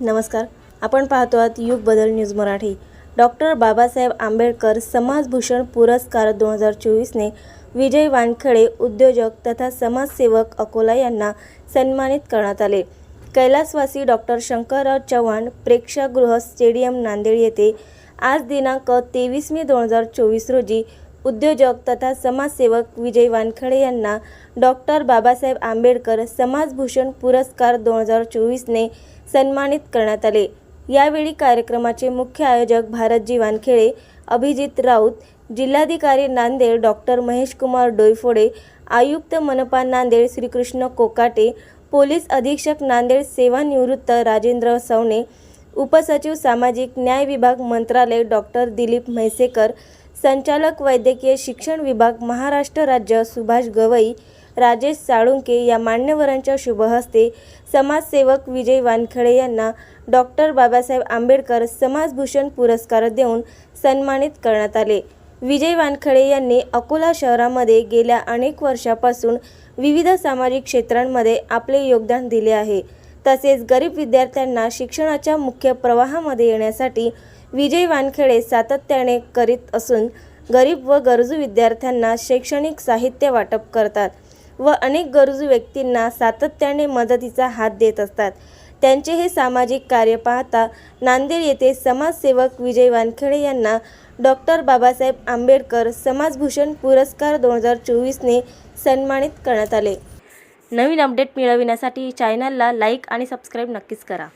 नमस्कार. आपण पाहतो आहात युग बदल न्यूज मराठी. डॉक्टर बाबासाहेब आंबेडकर समाजभूषण पुरस्कार दोन हजार चोवीसने विजय वानखडे उद्योजक तथा समाजसेवक अकोला यांना सन्मानित करण्यात आले. कैलासवासी डॉक्टर शंकरराव चव्हाण प्रेक्षागृह स्टेडियम नांदेड येथे आज दिनांक तेवीस मे दोन हजार चोवीस रोजी उद्योजक तथा समाजसेवक विजय वानखडे यांना डॉक्टर बाबासाहेब आंबेडकर समाजभूषण पुरस्कार दोन हजार चोवीसने सन्मानित करण्यात आले. यावेळी कार्यक्रमाचे मुख्य आयोजक भारतजी वानखेडे अभिजित राऊत जिल्हाधिकारी नांदेड डॉक्टर महेशकुमार डोईफोडे आयुक्त मनपा नांदेड श्रीकृष्ण कोकाटे पोलीस अधीक्षक नांदेड सेवानिवृत्त राजेंद्र सवणे उपसचिव सामाजिक न्याय विभाग मंत्रालय डॉक्टर दिलीप म्हैसेकर संचालक वैद्यकीय शिक्षण विभाग महाराष्ट्र राज्य सुभाष गवई राजेश साळुंके या मान्यवरांच्या शुभहस्ते समाजसेवक विजय वानखडे यांना डॉक्टर बाबासाहेब आंबेडकर समाजभूषण पुरस्कार देऊन सन्मानित करण्यात आले. विजय वानखडे यांनी अकोला शहरामध्ये गेल्या अनेक वर्षापासून विविध सामाजिक क्षेत्रांमध्ये आपले योगदान दिले आहे. तसेच गरीब विद्यार्थ्यांना शिक्षणाच्या मुख्य प्रवाहामध्ये येण्यासाठी विजय वानखेडे सातत्याने करीत असून गरीब व गरजू विद्यार्थ्यांना शैक्षणिक साहित्य वाटप करतात व अनेक गरजू व्यक्तींना सातत्याने मदतीचा हात देत असतात. त्यांचे हे सामाजिक कार्य पाहता नांदेड येथे समाजसेवक विजय वानखेडे यांना डॉक्टर बाबासाहेब आंबेडकर समाजभूषण पुरस्कार दोन हजार चोवीसने सन्मानित करण्यात आले. नवीन अपडेट मिळविण्यासाठी चॅनलला लाईक आणि सबस्क्राईब नक्कीच करा.